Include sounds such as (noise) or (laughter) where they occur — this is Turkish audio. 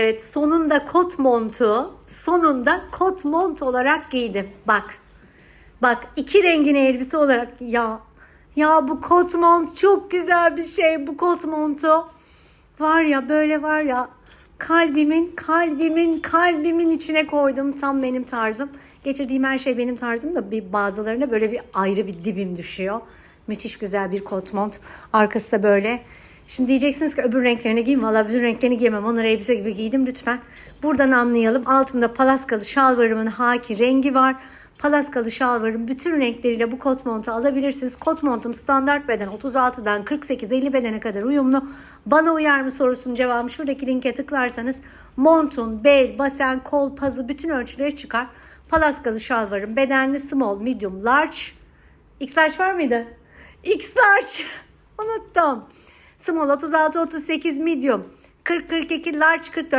Evet sonunda kot montu, sonunda kot mont olarak giydim. Bak. Bak iki rengin elbise olarak ya ya bu kot mont çok güzel bir şey bu kot montu. Var ya böyle var ya kalbimin kalbimin kalbimin içine koydum tam benim tarzım. Getirdiğim her şey benim tarzım da bir bazılarına böyle bir ayrı bir dibim düşüyor. Müthiş güzel bir kot mont. Arkası da böyle. Şimdi diyeceksiniz ki öbür renklerini giyin. Valla öbür renklerini giyemem. Onları elbise gibi giydim lütfen. Buradan anlayalım. Altımda palaskalı şalvarımın haki rengi var. Palaskalı şalvarın bütün renkleriyle bu kot montu alabilirsiniz. Kot montum standart beden 36'dan 48-50 bedene kadar uyumlu. Bana uyar mı sorusunun cevabı şuradaki linke tıklarsanız montun, bel, basen, kol, pazı bütün ölçüleri çıkar. Palaskalı şalvarın bedenli small, medium, large. X large var mıydı? X large. (laughs) Unuttum. Small 36-38 medium. 40-42 large 44